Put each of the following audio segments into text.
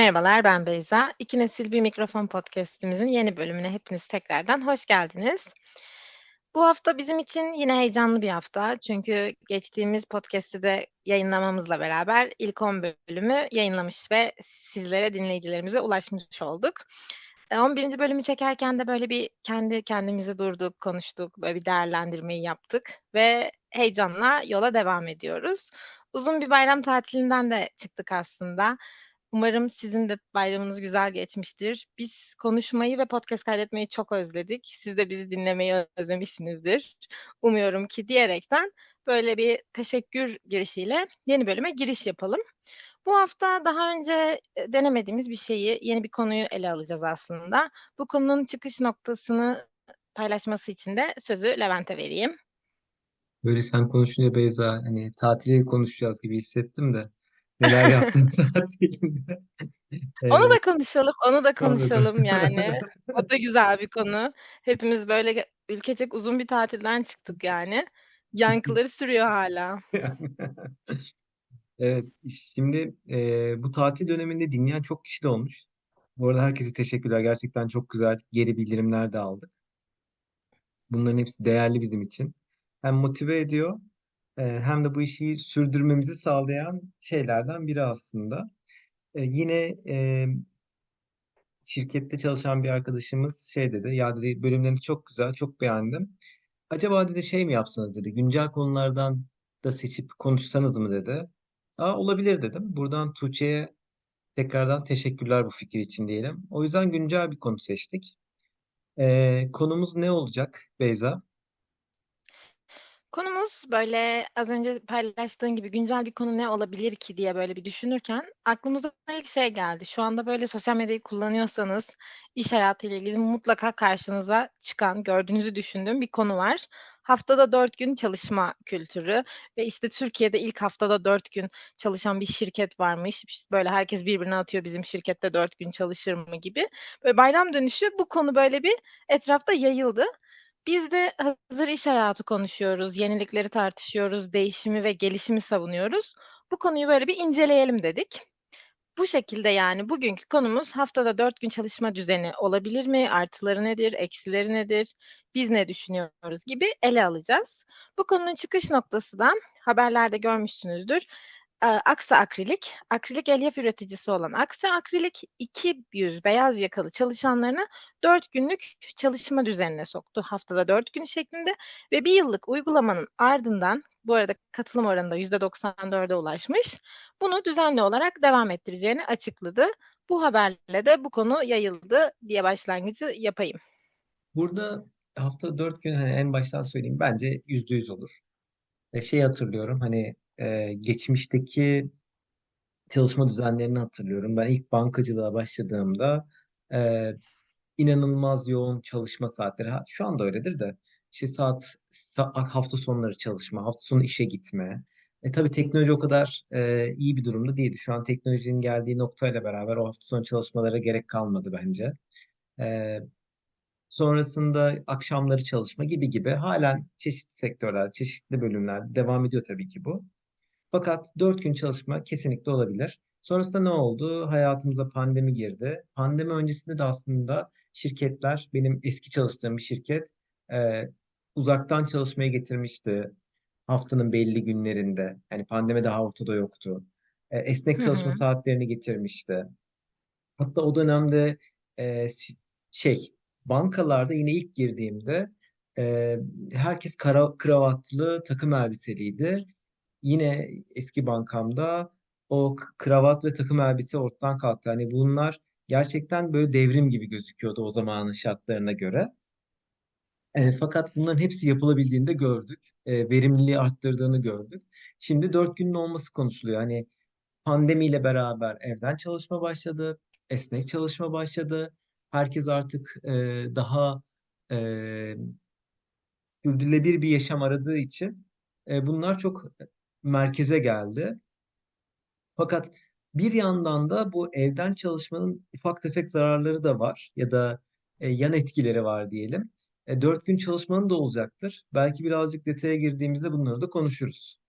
Merhabalar, ben Beyza. İki Nesil Bir Mikrofon podcast'imizin yeni bölümüne hepiniz tekrardan hoş geldiniz. Bu hafta bizim için yine heyecanlı bir hafta. Çünkü geçtiğimiz podcast'i de yayınlamamızla beraber ilk 10 bölümü yayınlamış ve sizlere, dinleyicilerimize ulaşmış olduk. 11. bölümü çekerken de böyle bir kendi kendimize durduk, konuştuk, böyle bir değerlendirmeyi yaptık ve heyecanla yola devam ediyoruz. Uzun bir bayram tatilinden de çıktık aslında. Umarım sizin de bayramınız güzel geçmiştir. Biz konuşmayı ve podcast kaydetmeyi çok özledik. Siz de bizi dinlemeyi özlemişsinizdir. Umuyorum ki diyerekten böyle bir teşekkür girişiyle yeni bölüme giriş yapalım. Bu hafta daha önce e, denemediğimiz bir şeyi, yeni bir konuyu ele alacağız aslında. Bu konunun çıkış noktasını paylaşması için de sözü Levent'e vereyim. Böyle sen konuşunca Beyza hani tatili konuşacağız gibi hissettim de neler yaptın tatilinde? Onu da konuşalım, onu da onu da konuşalım yani. O da güzel bir konu. Hepimiz böyle ülkecek uzun bir tatilden çıktık yani. Yankıları sürüyor hala. Evet, şimdi e, bu tatil döneminde dinleyen çok kişi de olmuş. Bu arada herkese teşekkürler. Gerçekten çok güzel geri bildirimler de aldık. Bunların hepsi değerli bizim için. Hem motive ediyor, hem de bu işi sürdürmemizi sağlayan şeylerden biri aslında. Yine şirkette çalışan bir arkadaşımız şey dedi. Ya dedi bölümleriniz çok güzel, çok beğendim. Acaba dedi şey mi yapsanız dedi. Güncel konulardan da seçip konuşsanız mı dedi. Aa, olabilir dedim. Buradan Tuğçe'ye tekrardan teşekkürler bu fikir için diyelim. O yüzden güncel bir konu seçtik. Ee, konumuz ne olacak Beyza? Konumuz böyle az önce paylaştığın gibi güncel bir konu ne olabilir ki diye böyle bir düşünürken aklımıza ilk şey geldi. Şu anda böyle sosyal medyayı kullanıyorsanız iş hayatıyla ilgili mutlaka karşınıza çıkan, gördüğünüzü düşündüğüm bir konu var. Haftada dört gün çalışma kültürü ve işte Türkiye'de ilk haftada dört gün çalışan bir şirket varmış. Böyle herkes birbirine atıyor bizim şirkette dört gün çalışır mı gibi. Böyle bayram dönüşü bu konu böyle bir etrafta yayıldı. Biz de hazır iş hayatı konuşuyoruz, yenilikleri tartışıyoruz, değişimi ve gelişimi savunuyoruz. Bu konuyu böyle bir inceleyelim dedik. Bu şekilde yani bugünkü konumuz haftada dört gün çalışma düzeni olabilir mi? Artıları nedir? Eksileri nedir? Biz ne düşünüyoruz gibi ele alacağız. Bu konunun çıkış noktası da haberlerde görmüşsünüzdür. Aksa Akrilik, akrilik elyaf üreticisi olan Aksa Akrilik 200 beyaz yakalı çalışanlarını 4 günlük çalışma düzenine soktu. Haftada 4 gün şeklinde ve bir yıllık uygulamanın ardından bu arada katılım oranı da %94'e ulaşmış. Bunu düzenli olarak devam ettireceğini açıkladı. Bu haberle de bu konu yayıldı diye başlangıcı yapayım. Burada hafta dört gün hani en baştan söyleyeyim bence yüzde yüz olur. Şey hatırlıyorum hani e, geçmişteki çalışma düzenlerini hatırlıyorum. Ben ilk bankacılığa başladığımda e, inanılmaz yoğun çalışma saatleri. Ha, Şu anda öyledir de işte saat sa- hafta sonları çalışma, hafta sonu işe gitme. E tabii teknoloji o kadar e, iyi bir durumda değildi. Şu an teknolojinin geldiği noktayla beraber o hafta sonu çalışmalara gerek kalmadı bence. E, sonrasında akşamları çalışma gibi gibi halen çeşitli sektörler, çeşitli bölümler devam ediyor tabii ki bu. Fakat 4 gün çalışma kesinlikle olabilir. Sonrasında ne oldu? Hayatımıza pandemi girdi. Pandemi öncesinde de aslında şirketler, benim eski çalıştığım bir şirket e, uzaktan çalışmaya getirmişti haftanın belli günlerinde. Yani pandemi daha ortada yoktu. E, esnek çalışma hı. saatlerini getirmişti. Hatta o dönemde e, şey bankalarda yine ilk girdiğimde e, herkes kara, kravatlı takım elbiseliydi. Yine eski bankamda o kravat ve takım elbise ortadan kalktı. Hani bunlar gerçekten böyle devrim gibi gözüküyordu o zamanın şartlarına göre. E, fakat bunların hepsi yapılabildiğinde gördük. E, verimliliği arttırdığını gördük. Şimdi dört günün olması konuşuluyor. Hani pandemiyle beraber evden çalışma başladı, esnek çalışma başladı. Herkes artık e, daha e, sürdürülebilir bir yaşam aradığı için e, bunlar çok merkeze geldi. Fakat bir yandan da bu evden çalışmanın ufak tefek zararları da var ya da e, yan etkileri var diyelim. E, dört gün çalışmanın da olacaktır. Belki birazcık detaya girdiğimizde bunları da konuşuruz.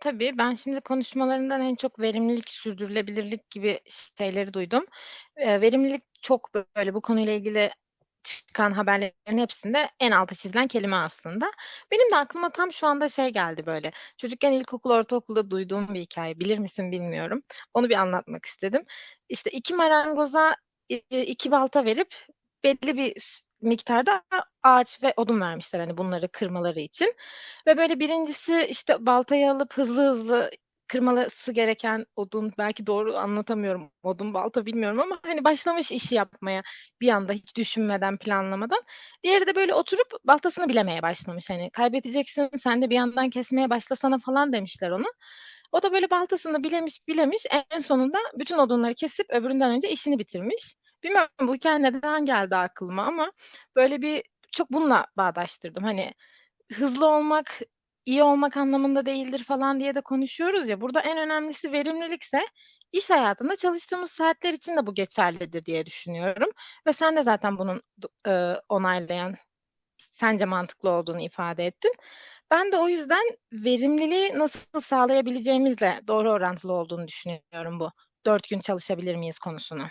Tabii, ben şimdi konuşmalarından en çok verimlilik, sürdürülebilirlik gibi şeyleri duydum. Eee, verimlilik çok böyle bu konuyla ilgili çıkan haberlerin hepsinde en alta çizilen kelime aslında. Benim de aklıma tam şu anda şey geldi böyle, çocukken ilkokul, ortaokulda duyduğum bir hikâye, bilir misin bilmiyorum. Onu bir anlatmak istedim. İşte 2 marangoza, 2 balta verip belli bir miktarda ağaç ve odun vermişler, hani, bunları kırmaları için ve böyle 1'incisi, işte, baltayı alıp hızlı hızlı kırması gereken odun, belki doğru anlatamıyorum, odun, balta bilmiyorum ama, hani, başlamış işi yapmaya bir anda hiç düşünmeden, planlamadan. Diğeri de böyle oturup baltasını bilemeye başlamış. Hani, "Kaybedeceksin, sen de bir yandan kesmeye başlasana." falan demişler ona. O da böyle baltasını bilemiş, bilemiş, en sonunda bütün odunları kesip öbüründen önce işini bitirmiş. Bilmiyorum bu hikâye neden geldi aklıma ama böyle bir çok bununla bağdaştırdım. Hani, hızlı olmak, iyi olmak anlamında değildir falan diye de konuşuyoruz ya, burada en önemlisi verimlilikse iş hayatında çalıştığımız saatler için de bu geçerlidir diye düşünüyorum ve sen de zaten bunun eee, onaylayan, sence mantıklı olduğunu ifade ettin. Ben de o yüzden verimliliği nasıl sağlayabileceğimizle doğru orantılı olduğunu düşünüyorum bu 4 gün çalışabilir miyiz konusunu.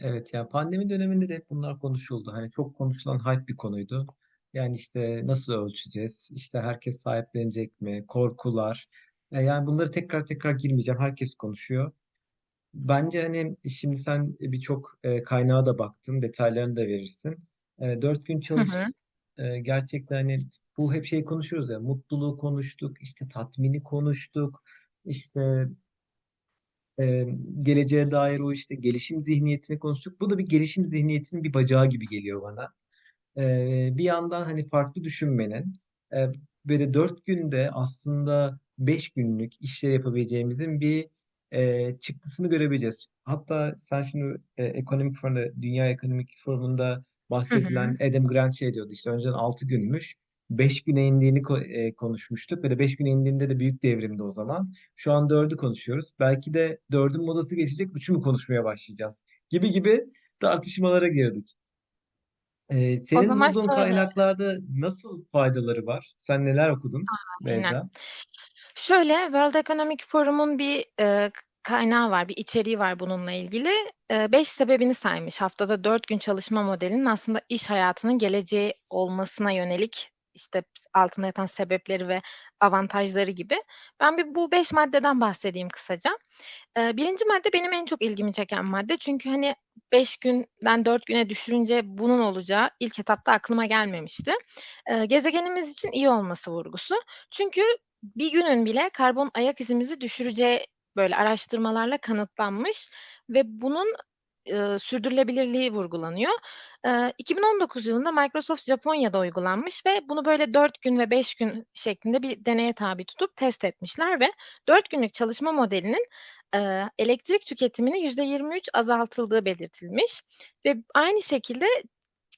Evet, ya, pandemi döneminde de hep bunlar konuşuldu. Hani, çok konuşulan hype bir konuydu. Yani, işte, nasıl ölçeceğiz, işte, herkes sahiplenecek mi, korkular. Eee, yani, bunları tekrar tekrar girmeyeceğim, herkes konuşuyor. Bence, hani, şimdi sen birçok, eee, kaynağa da baktın, detaylarını da verirsin. Eee, 4 gün Hı çalış hı. eee, gerçekten, hani, bu hep şeyi konuşuyoruz ya, mutluluğu konuştuk, işte, tatmini konuştuk, işte Emm, geleceğe dair o, işte, gelişim zihniyetini konuştuk. Bu da bir gelişim zihniyetinin bir bacağı gibi geliyor bana. Eee, bir yandan, hani, farklı düşünmenin, eee, böyle 4 günde aslında 5 günlük işler yapabileceğimizin bir, eee, çıktısını görebileceğiz. Hatta sen şimdi, eee, Ekonomik Forum'da, Dünya Ekonomik Forumu'nda Hı hı. bahsedilen Adam Grant şey diyordu, işte, önceden 6 günmüş, 5 güne indiğini ko eee, konuşmuştuk ve de 5 güne indiğinde de büyük devrimdi o zaman. Şu an 4'ü konuşuyoruz. Belki de 4'ün modası geçecek, 3'ü mü konuşmaya başlayacağız gibi gibi tartışmalara girdik. Eee, O senin zaman bulduğun şöyle kaynaklarda nasıl faydaları var? Sen neler okudun Aynen. Beyda? Şöyle, World Economic Forum'un bir, eee, k kaynağı var, bir içeriği var bununla ilgili. Eee, 5 sebebini saymış. Haftada 4 gün çalışma modelinin aslında iş hayatının geleceği olmasına yönelik, işte, ps altında yatan sebepleri ve avantajları gibi. Ben bir bu 5 maddeden bahsedeyim kısaca. Eee, 1'inci madde benim en çok ilgimi çeken madde. Çünkü, hani, 5 günden 4 güne düşürünce bunun olacağı ilk etapta aklıma gelmemişti. Eee, gezegenimiz için iyi olması vurgusu. Çünkü bir günün bile karbon ayak izimizi düşüreceği, böyle, araştırmalarla kanıtlanmış ve bunun, ııı, sürdürülebilirliği vurgulanıyor. Eee, 2019 yılında Microsoft Japonya'da uygulanmış ve bunu, böyle, 4 gün ve 5 gün şeklinde bir deneye tabi tutup test etmişler ve 4 günlük çalışma modelinin, eee, elektrik tüketiminin %23 azaltıldığı belirtilmiş ve aynı şekilde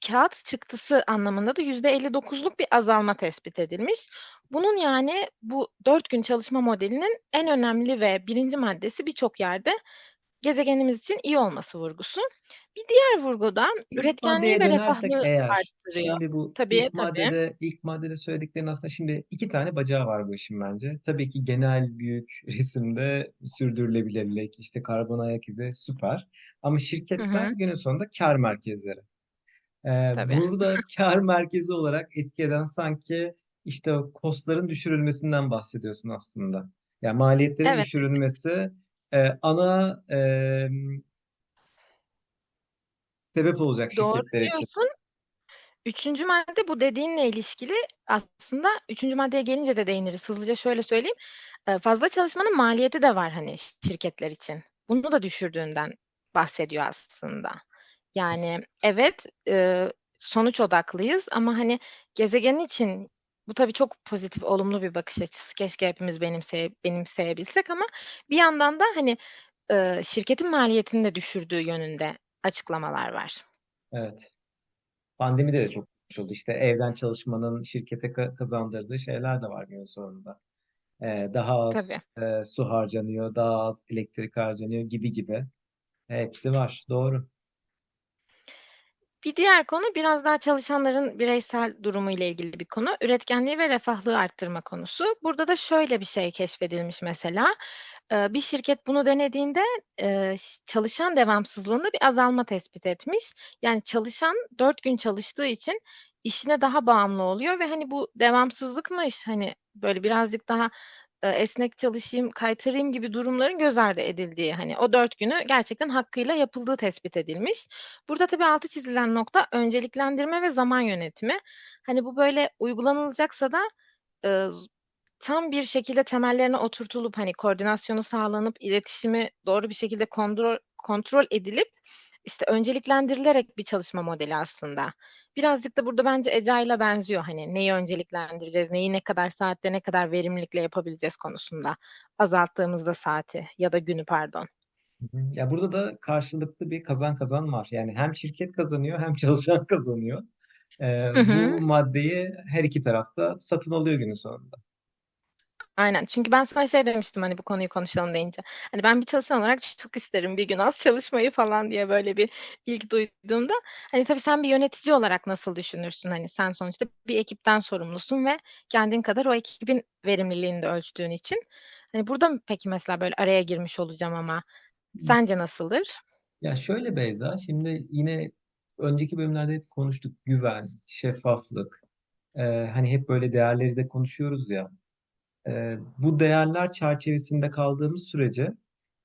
kâğıt çıktısı anlamında da %59'luk bir azalma tespit edilmiş. Bunun, yani, bu 4 gün çalışma modelinin en önemli ve 1'inci maddesi birçok yerde gezegenimiz için iyi olması vurgusu. Bir diğer vurgu da İlk üretkenliği ve dönersek refahı eğer, arttırıyor. şimdi bu Tabii, ilk tabii. maddede ilk maddede söylediklerin aslında şimdi 2 tane bacağı var bu işin bence. Tabii ki genel büyük resimde sürdürülebilirlik, işte, karbon ayak izi süper ama Hı şirketler hı. günün sonunda kâr merkezleri. Tabii. burada kâr merkezi olarak etki eden sanki, işte, o cost'ların düşürülmesinden bahsediyorsun aslında. Ya, maliyetlerin Evet. düşürülmesi, eee, ana, emm sebep olacak Doğru şirketler için. diyorsun. 3'üncü madde bu dediğinle ilişkili. Aslında 3'üncü maddeye gelince de değiniriz. Hızlıca şöyle söyleyeyim, eee, fazla çalışmanın maliyeti de var, hani, şirketler için. Bunu da düşürdüğünden bahsediyor aslında. Yani, evet, eee, sonuç odaklıyız ama, hani, gezegen için bu tabii çok pozitif, olumlu bir bakış açısı. Keşke hepimiz benimseye benimseyebilsek ama bir yandan da, hani, eee, şirketin maliyetini de düşürdüğü yönünde açıklamalar var. Evet. Pandemide de çok konuşuldu. İşte, evden çalışmanın şirkete ka kazandırdığı şeyler de var günün sonunda. Eee, daha az, Tabii. eee, su harcanıyor, daha az elektrik harcanıyor gibi gibi. Hepsi var. Doğru. Bir diğer konu biraz daha çalışanların bireysel durumuyla ilgili bir konu. Üretkenliği ve refahlığı arttırma konusu. Burada da şöyle bir şey keşfedilmiş mesela. Eee, bir şirket bunu denediğinde, ş çalışan devamsızlığında bir azalma tespit etmiş. Yani çalışan 4 gün çalıştığı için işine daha bağımlı oluyor ve, hani, bu devamsızlıkmış, hani, böyle birazcık daha, esnek çalışayım, kaytarayım gibi durumların göz ardı edildiği, hani, o 4 günü gerçekten hakkıyla yapıldığı tespit edilmiş. Burada tabii altı çizilen nokta önceliklendirme ve zaman yönetimi. Hani, bu böyle uygulanılacaksa da, z tam bir şekilde temellerine oturtulup, hani, koordinasyonu sağlanıp, iletişimi doğru bir şekilde kondrol kontrol edilip, işte, önceliklendirilerek bir çalışma modeli aslında. Birazcık da burada bence Agile'a benziyor, hani, neyi önceliklendireceğiz, neyi ne kadar saatte, ne kadar verimlilikle yapabileceğiz konusunda azalttığımızda saati ya da günü, pardon. Ya, burada da karşılıklı bir kazan kazan var. Yani hem şirket kazanıyor hem çalışan kazanıyor. Eee, Hı hı. bu maddeyi her iki taraf da satın alıyor günün sonunda. Aynen. Çünkü ben sana şey demiştim, hani, bu konuyu konuşalım deyince. Hani, ben bir çalışan olarak çok isterim bir gün az çalışmayı falan diye böyle bir ilk duyduğumda. Hani, tabii sen bir yönetici olarak nasıl düşünürsün? Hani, sen sonuçta bir ekipten sorumlusun ve kendin kadar o ekibin verimliliğini de ölçtüğün için. Hani, burada mı peki mesela böyle araya girmiş olacağım ama sence nasıldır? Ya şöyle Beyza, şimdi yine önceki bölümlerde hep konuştuk. Güven, şeffaflık, eee, hani hep böyle değerleri de konuşuyoruz ya. Eee, bu değerler çerçevesinde kaldığımız sürece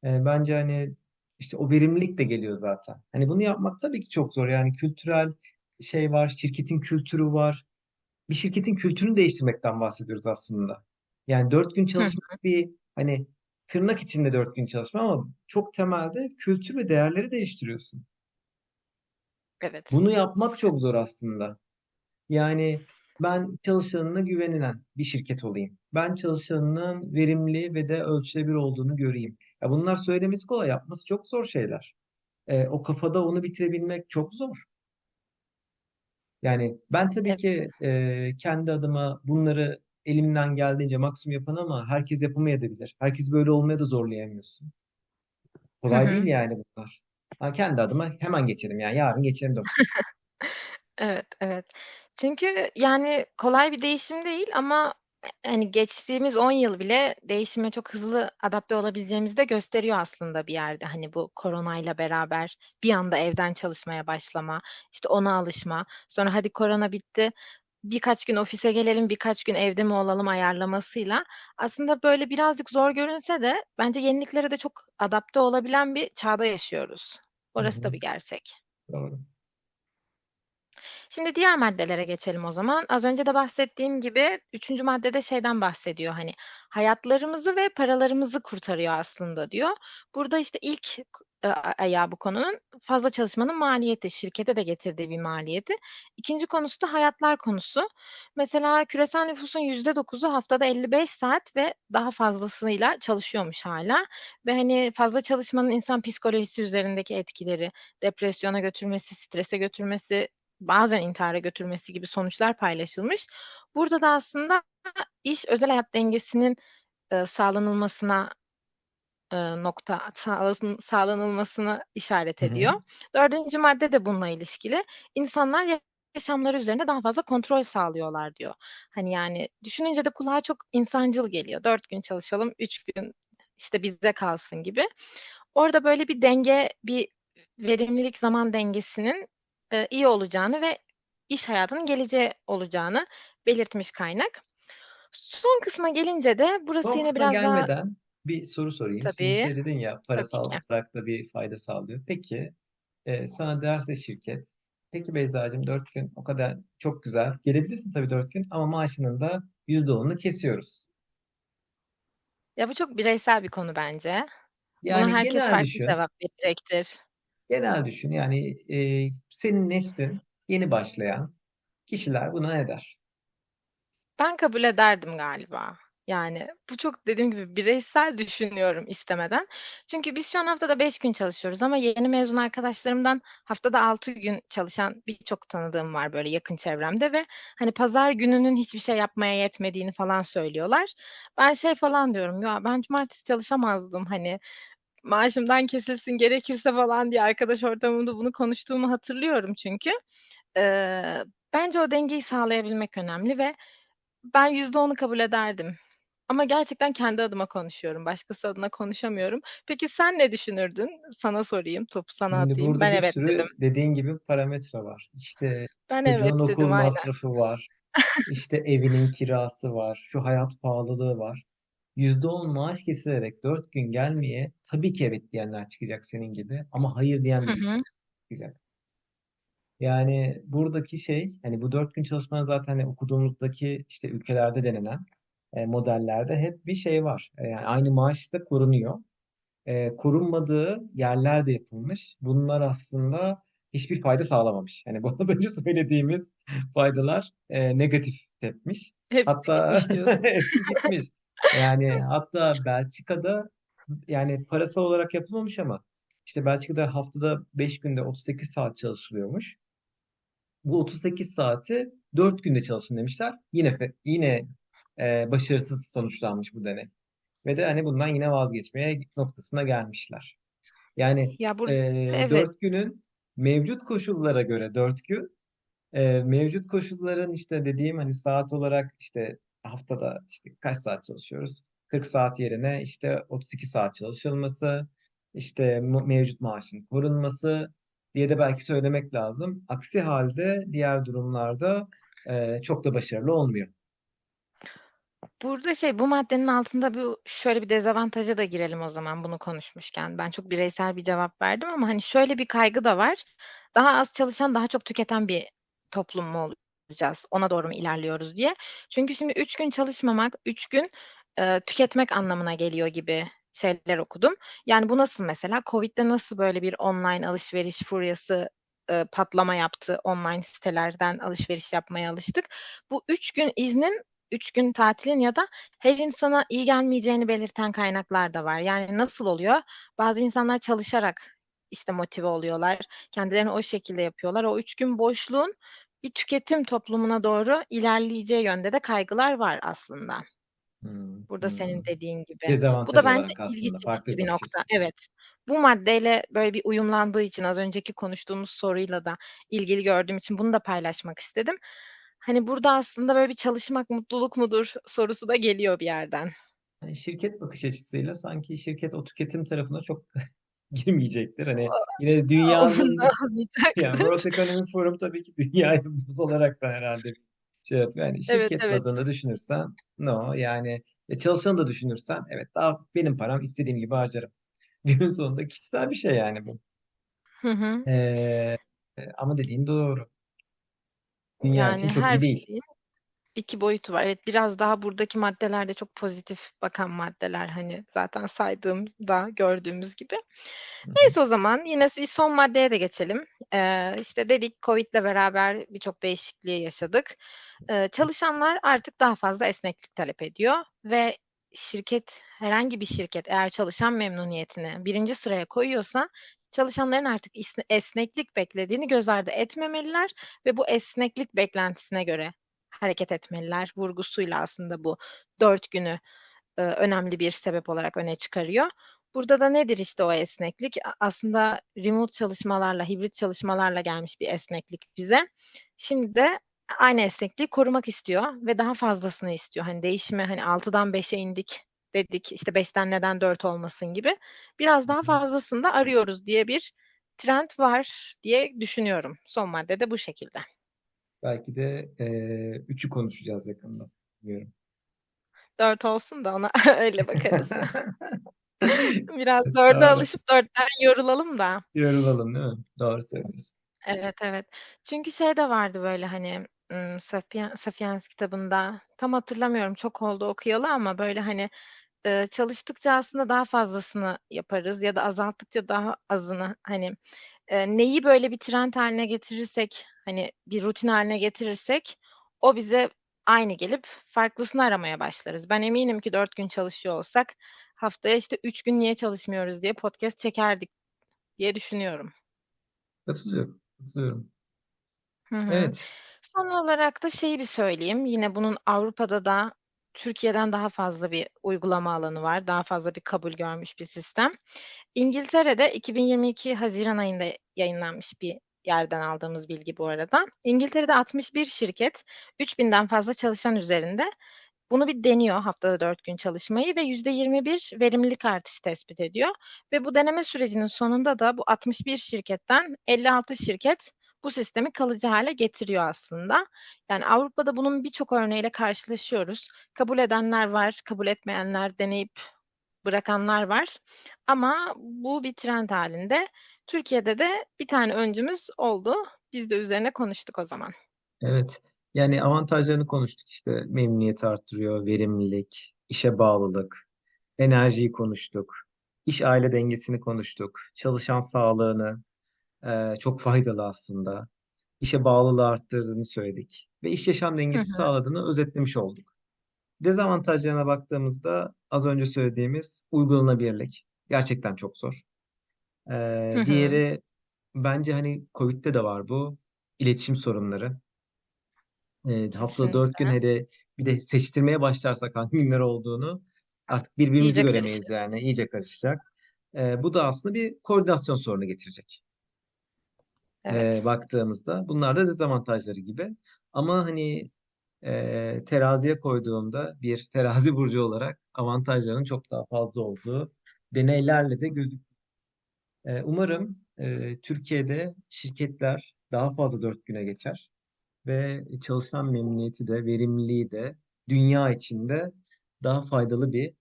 eee, bence hani işte o verimlilik de geliyor zaten. Hani bunu yapmak tabii ki çok zor. Yani kültürel şey var, şirketin kültürü var. Bir şirketin kültürünü değiştirmekten bahsediyoruz aslında. Yani dört gün çalışmak bir hani tırnak içinde dört gün çalışma ama çok temelde kültür ve değerleri değiştiriyorsun. evet. Bunu yapmak çok zor aslında. Yani ben çalışanına güvenilen bir şirket olayım. Ben çalışanının verimli ve de ölçülebilir olduğunu göreyim. Ya bunlar söylemesi kolay, yapması çok zor şeyler. Ee, o kafada onu bitirebilmek çok zor. Yani ben tabii Evet. ki e, kendi adıma bunları elimden geldiğince maksimum yapan ama herkes yapamayabilir. Herkes böyle olmaya da zorlayamıyorsun. Hı Kolay değil yani bunlar. Ha, kendi adıma hemen geçerim yani yarın geçerim 9 Evet, evet. Çünkü, yani, kolay bir değişim değil ama, e hani, geçtiğimiz 10 yıl bile değişime çok hızlı adapte olabileceğimizi de gösteriyor aslında bir yerde. Hani, bu koronayla beraber bir anda evden çalışmaya başlama, işte, ona alışma, sonra hadi korona bitti, birkaç gün ofise gelelim, birkaç gün evde mi olalım ayarlamasıyla aslında, böyle, birazcık zor görünse de bence yeniliklere de çok adapte olabilen bir çağda yaşıyoruz. Hı Orası da hı, bir gerçek. doğru. Şimdi diğer maddelere geçelim o zaman. Az önce de bahsettiğim gibi üçüncü maddede şeyden bahsediyor, hani, hayatlarımızı ve paralarımızı kurtarıyor aslında diyor. Burada, işte, ilk eee, ayağı bu konunun fazla çalışmanın maliyeti, şirkete de getirdiği bir maliyeti. İkinci konusu da hayatlar konusu. Mesela küresel nüfusun %9'u haftada 55 saat ve daha fazlasıyla çalışıyormuş hâlâ ve, hani, fazla çalışmanın insan psikolojisi üzerindeki etkileri, depresyona götürmesi, strese götürmesi, bazen intihara götürmesi gibi sonuçlar paylaşılmış. Burada da aslında iş özel hayat dengesinin, eee, sağlanılmasına, eee, nokta sağlanılmasına işaret Hı hı. ediyor. Dördüncü madde de bununla ilişkili. İnsanlar yaşamları üzerinde daha fazla kontrol sağlıyorlar diyor. Hani, yani, düşününce de kulağa çok insancıl geliyor. 4 gün çalışalım, 3 gün, işte, bizde kalsın gibi. Orada böyle bir denge, bir verimlilik zaman dengesinin, eee, iyi olacağını ve iş hayatının geleceği olacağını belirtmiş kaynak. Son kısma gelince de burası Son yine biraz daha gelmeden bir soru sorayım. Şimdi Tabii, şey dedin ya parasal olarak da bir fayda sağlıyor. Peki e, sana derse şirket peki Beyzacığım 4 gün o kadar çok güzel. Gelebilirsin tabii 4 gün ama maaşının da %10'unu kesiyoruz. Ya, bu çok bireysel bir konu bence. Buna Yani herkes genel farklı düşün. cevap verecektir. Genel düşün. Yani e, senin neslin yeni başlayan kişiler buna ne der? Ben kabul ederdim galiba. Yani, bu çok dediğim gibi bireysel düşünüyorum istemeden. Çünkü biz şu an haftada 5 gün çalışıyoruz ama yeni mezun arkadaşlarımdan haftada 6 gün çalışan birçok tanıdığım var böyle yakın çevremde ve, hani, pazar gününün hiçbir şey yapmaya yetmediğini falan söylüyorlar. Ben şey falan diyorum, "Ya, ben cumartesi çalışamazdım." hani, maaşımdan kesilsin gerekirse falan diye arkadaş ortamında bunu konuştuğumu hatırlıyorum çünkü. Eee, bence o dengeyi sağlayabilmek önemli ve ben %10'u kabul ederdim. Ama gerçekten kendi adıma konuşuyorum. Başkası adına konuşamıyorum. Peki sen ne düşünürdün? Sana sorayım, topu sana Şimdi atayım. burada Ben bir evet dedim. sürü dediğin gibi parametre var. İşte Ben evet çocuğun okul dedim, aynen. masrafı var. İşte evinin kirası var. Şu hayat pahalılığı var. %10 maaş kesilerek 4 gün gelmeye tabii ki evet diyenler çıkacak senin gibi. Ama hayır diyen Hı hı. çıkacak. Yani buradaki şey hani bu 4 gün çalışmanın zaten hani okuduğumuzdaki işte ülkelerde denenen e, modellerde hep bir şey var. E, yani aynı maaş da korunuyor. E, korunmadığı yerler de yapılmış. Bunlar aslında hiçbir fayda sağlamamış. Yani bu az önce söylediğimiz faydalar e, negatif tepmiş. Hepsi Hatta gitmiş diyorsun. hepsi gitmiş. Yani hatta Belçika'da yani parasal olarak yapılmamış ama işte Belçika'da haftada 5 günde 38 saat çalışılıyormuş. Bu 38 saati 4 günde çalışın demişler. Yine yine e, başarısız sonuçlanmış bu deney. Ve de hani bundan yine vazgeçmeye noktasına gelmişler. Yani Ya burada e, evet. 4 günün mevcut koşullara göre 4 gün e, mevcut koşulların işte dediğim hani saat olarak işte haftada işte kaç saat çalışıyoruz? 40 saat yerine işte 32 saat çalışılması, işte mevcut maaşın korunması diye de belki söylemek lazım. Aksi halde diğer durumlarda e, çok da başarılı olmuyor. Burada şey, bu maddenin altında bu şöyle bir dezavantaja da girelim o zaman bunu konuşmuşken. Ben çok bireysel bir cevap verdim ama hani şöyle bir kaygı da var. Daha az çalışan, daha çok tüketen bir toplum mu olacağız? Ona doğru mu ilerliyoruz diye. Çünkü şimdi 3 gün çalışmamak, 3 gün, eee, tüketmek anlamına geliyor gibi şeyler okudum. Yani bu nasıl mesela? Covid'de nasıl böyle bir online alışveriş furyası, eee, patlama yaptı, online sitelerden alışveriş yapmaya alıştık. Bu 3 gün iznin 3 gün tatilin ya da her insana iyi gelmeyeceğini belirten kaynaklar da var. Yani nasıl oluyor? Bazı insanlar çalışarak, işte, motive oluyorlar. Kendilerini o şekilde yapıyorlar. O 3 gün boşluğun bir tüketim toplumuna doğru ilerleyeceği yönde de kaygılar var aslında. Hmm, Burada senin hmm. dediğin gibi. Bu da bence ilgi çekici bir bakış nokta. Evet. Bu maddeyle böyle bir uyumlandığı için, az önceki konuştuğumuz soruyla da ilgili gördüğüm için bunu da paylaşmak istedim. Hani, burada aslında böyle bir çalışmak mutluluk mudur sorusu da geliyor bir yerden. Hani şirket bakış açısıyla sanki şirket o tüketim tarafına çok girmeyecektir. Hani yine dünyanın yani. World Economic Forum tabii ki dünyayı baz olarak da herhalde şey yapıyor. Yani Evet, şirket evet. bazında düşünürsen no yani çalışanı da düşünürsen evet daha benim param istediğim gibi harcarım. Günün sonunda kişisel bir şey yani bu. Hı hı. Ee, ama dediğin doğru. Dünya için Yani çok her iyi değil. şeyin 2 boyutu var. Evet, biraz daha buradaki maddeler de çok pozitif bakan maddeler, hani, zaten saydığımda gördüğümüz gibi. Neyse o zaman yine bir son maddeye de geçelim. Eee, işte, dedik COVID'le beraber birçok değişikliği yaşadık. Eee, çalışanlar artık daha fazla esneklik talep ediyor ve şirket, herhangi bir şirket eğer çalışan memnuniyetini birinci sıraya koyuyorsa çalışanların artık esneklik beklediğini göz ardı etmemeliler ve bu esneklik beklentisine göre hareket etmeliler vurgusuyla aslında bu 4 günü, eee, önemli bir sebep olarak öne çıkarıyor. Burada da nedir işte o esneklik? Aslında remote çalışmalarla, hibrit çalışmalarla gelmiş bir esneklik bize. Şimdi de aynı esnekliği korumak istiyor ve daha fazlasını istiyor. Hani değişime, hani 6'dan 5'e indik dedik, işte 5'ten neden 4 olmasın gibi. Biraz daha fazlasını da arıyoruz diye bir trend var diye düşünüyorum. Son madde de bu şekilde. Belki de e, üçü konuşacağız yakında. Bilmiyorum. 4 olsun da ona öyle bakarız. Biraz 4'e Doğru. alışıp 4'ten yorulalım da. Yorulalım değil mi? Doğru söylüyorsun. Evet, evet. Çünkü şey de vardı böyle, hani, ımm, Sapiens Sapiens kitabında, tam hatırlamıyorum, çok oldu okuyalı ama böyle, hani, çalıştıkça aslında daha fazlasını yaparız ya da azalttıkça daha azını, hani, eee, neyi böyle bir trend hâline getirirsek, hani, bir rutin hâline getirirsek o bize aynı gelip farklısını aramaya başlarız. Ben eminim ki 4 gün çalışıyor olsak haftaya, işte, 3 gün niye çalışmıyoruz diye podcast çekerdik diye düşünüyorum. Katılıyorum. Katılıyorum. Hı hı. Evet. Son olarak da şeyi bir söyleyeyim, yine bunun Avrupa'da da Türkiye'den daha fazla bir uygulama alanı var. Daha fazla bir kabul görmüş bir sistem. İngiltere'de 2022 haziran ayında yayınlanmış bir yerden aldığımız bilgi bu arada. İngiltere'de 61 şirket 3000'den fazla çalışan üzerinde bunu bir deniyor haftada 4 gün çalışmayı ve %21 verimlilik artışı tespit ediyor ve bu deneme sürecinin sonunda da bu 61 şirketten 56 şirket bu sistemi kalıcı hale getiriyor aslında. Yani Avrupa'da bunun birçok örneğiyle karşılaşıyoruz. Kabul edenler var, kabul etmeyenler, deneyip bırakanlar var ama bu bir trend halinde. Türkiye'de de bir tane öncümüz oldu. Biz de üzerine konuştuk o zaman. Evet. Yani avantajlarını konuştuk işte memnuniyeti arttırıyor, verimlilik, işe bağlılık, enerjiyi konuştuk, iş aile dengesini konuştuk, çalışan sağlığını e, çok faydalı aslında, işe bağlılığı arttırdığını söyledik ve iş yaşam dengesi sağladığını özetlemiş olduk. Dezavantajlarına baktığımızda az önce söylediğimiz uygulanabilirlik gerçekten çok zor. Hı E, hı. diğeri bence hani Covid'de de var bu iletişim sorunları. E, haftada dört gün Kesinlikle. hele bir de seçtirmeye başlarsak hangi günler olduğunu artık birbirimizi İyice göremeyiz karıştı. yani iyice karışacak. E, bu da aslında bir koordinasyon sorunu getirecek. E, Evet. baktığımızda bunlar da dezavantajları gibi. Ama hani e, teraziye koyduğumda bir terazi burcu olarak avantajlarının çok daha fazla olduğu deneylerle de gözüküyor. Umarım Türkiye'de şirketler daha fazla dört güne geçer. ve çalışan memnuniyeti de verimliliği de dünya içinde daha faydalı bir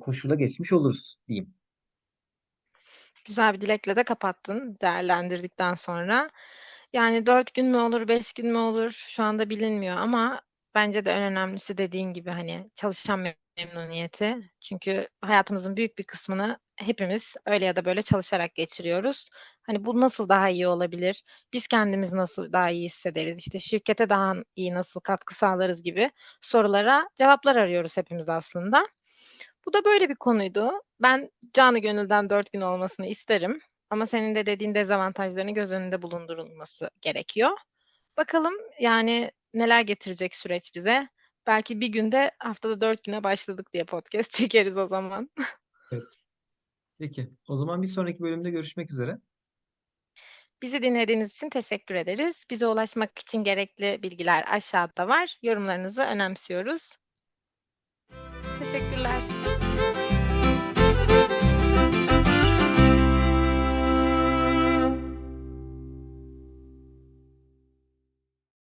koşula geçmiş oluruz diyeyim. Güzel bir dilekle de kapattın değerlendirdikten sonra. Yani 4 gün mü olur, 5 gün mü olur şu anda bilinmiyor ama bence de en önemlisi dediğin gibi, hani, çalışan memnuniyeti. Çünkü hayatımızın büyük bir kısmını hepimiz öyle ya da böyle çalışarak geçiriyoruz. Hani, bu nasıl daha iyi olabilir? Biz kendimizi nasıl daha iyi hissederiz? İşte, şirkete daha iyi nasıl katkı sağlarız gibi sorulara cevaplar arıyoruz hepimiz aslında. Bu da böyle bir konuydu. Ben canı gönülden 4 gün olmasını isterim ama senin de dediğin dezavantajlarını göz önünde bulundurulması gerekiyor. Bakalım, yani, neler getirecek süreç bize? Belki bir günde haftada 4 güne başladık diye podcast çekeriz o zaman. Evet. Peki. O zaman bir sonraki bölümde görüşmek üzere. Bizi dinlediğiniz için teşekkür ederiz. Bize ulaşmak için gerekli bilgiler aşağıda var. Yorumlarınızı önemsiyoruz. Teşekkürler.